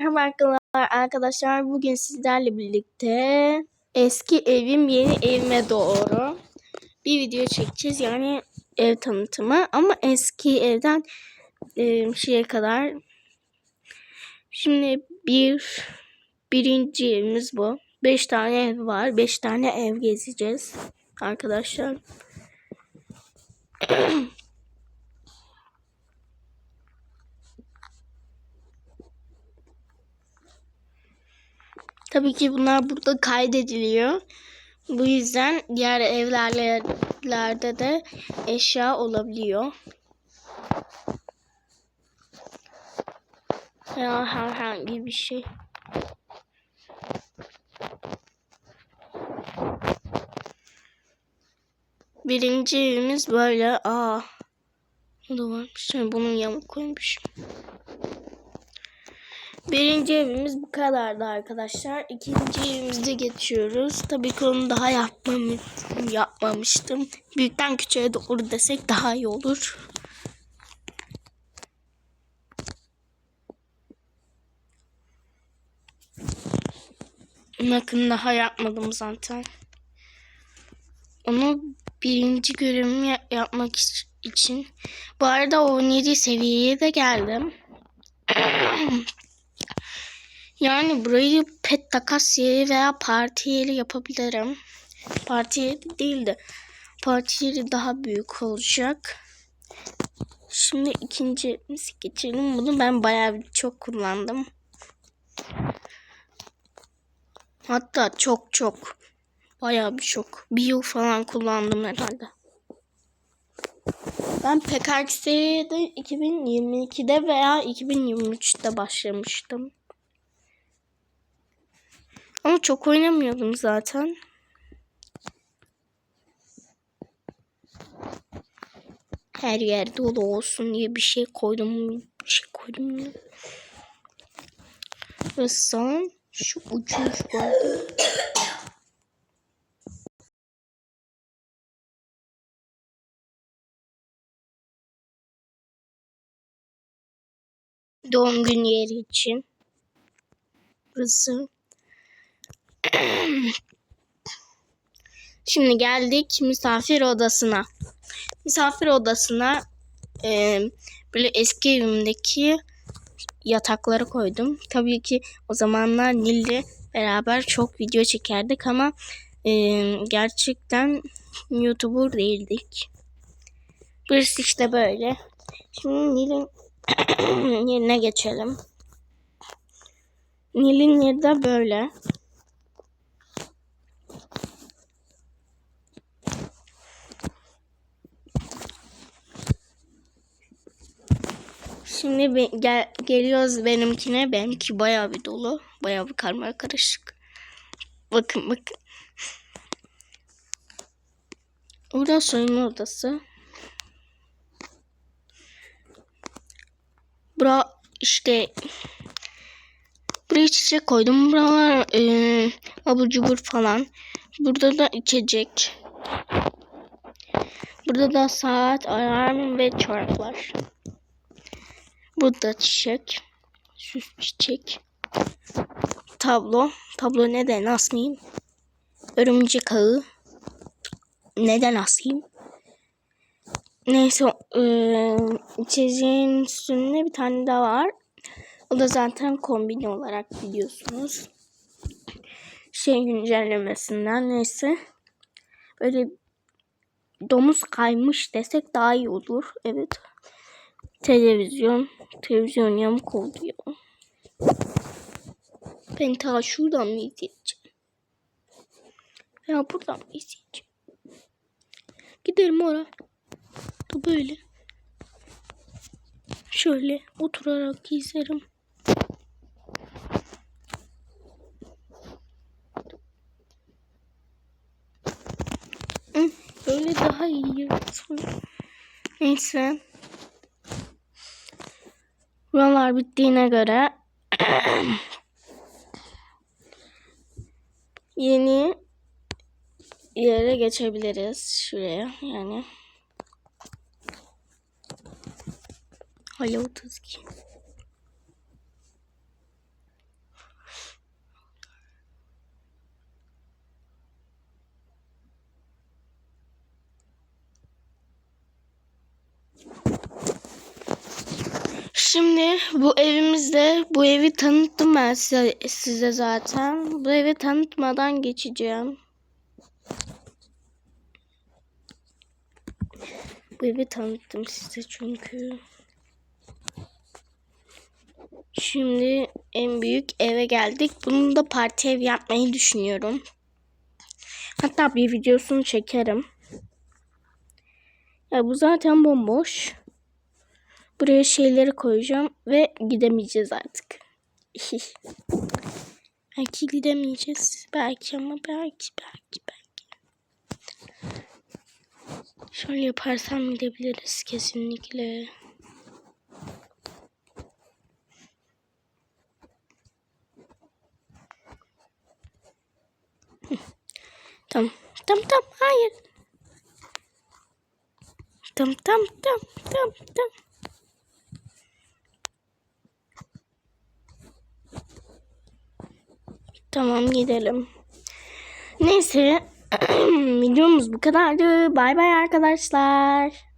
Merhaba arkadaşlar. Bugün sizlerle birlikte eski evim yeni evime doğru bir video çekeceğiz. Yani ev tanıtımı ama eski evden e, şeye kadar. Şimdi bir birinci evimiz bu. Beş tane ev var. Beş tane ev gezeceğiz arkadaşlar. Tabii ki bunlar burada kaydediliyor. Bu yüzden diğer evlerde de eşya olabiliyor. Ya herhangi bir şey. Birinci evimiz böyle. Aa. Bu da varmış. Bunun yamuk koymuşum. Birinci evimiz bu kadardı arkadaşlar. İkinci evimize geçiyoruz. Tabii ki onu daha yapmam yapmamıştım. Büyükten küçüğe doğru desek daha iyi olur. Bakın daha yapmadım zaten. Onu birinci görevimi yapmak için. Bu arada 17 seviyeye de geldim. Yani burayı pet takas yeri veya parti yeri yapabilirim. Parti yeri değil de parti yeri daha büyük olacak. Şimdi ikinci geçelim. Bunu ben bayağı çok kullandım. Hatta çok çok bayağı bir çok. Bir yıl falan kullandım herhalde. Ben PKX'de 2022'de veya 2023'te başlamıştım. Ama çok oynamıyordum zaten. Her yer dolu olsun diye bir şey koydum. Bir şey koydum. Ve son şu uçuş vardı. Doğum günü yeri için. Burası Şimdi geldik misafir odasına. Misafir odasına e, böyle eski evimdeki yatakları koydum. Tabii ki o zamanlar Nil'le beraber çok video çekerdik ama e, gerçekten YouTuber değildik. Burası işte böyle. Şimdi Nil'in yerine geçelim. Nil'in yeri de böyle. Şimdi be, gel, geliyoruz benimkine. Benimki bayağı bir dolu. Bayağı bir karma karışık. Bakın bakın. Burada soyunma odası. Bura işte buraya çiçek koydum. Buralar e, abur cubur falan. Burada da içecek. Burada da saat, alarm ve çoraplar. Burada çiçek. Süs çiçek. Tablo. Tablo neden asmayayım? Örümcek ağı. Neden asayım? Neyse e, içeceğin üstünde bir tane daha var. O da zaten kombine olarak biliyorsunuz. Şey güncellemesinden neyse. Böyle domuz kaymış desek daha iyi olur. Evet. Televizyon. Televizyon yamuk oldu ya. Ben ta şuradan mı izleyeceğim? Ya buradan mı izleyeceğim? Gidelim oraya. Da böyle. Şöyle oturarak izlerim. Böyle daha iyi. Neyse. Buralar bittiğine göre yeni yere geçebiliriz. Şuraya yani. Alo 32. Thank you. Şimdi bu evimizde bu evi tanıttım ben size, size zaten. Bu evi tanıtmadan geçeceğim. Bu evi tanıttım size çünkü. Şimdi en büyük eve geldik. Bunu da parti ev yapmayı düşünüyorum. Hatta bir videosunu çekerim. Ya bu zaten bomboş. Buraya şeyleri koyacağım ve gidemeyeceğiz artık. belki gidemeyeceğiz. Belki ama belki belki belki. Şöyle yaparsam gidebiliriz kesinlikle. Tamam. Tamam tamam. Hayır. Tamam tamam tamam tamam tamam. Tamam gidelim. Neyse videomuz bu kadardı. Bay bay arkadaşlar.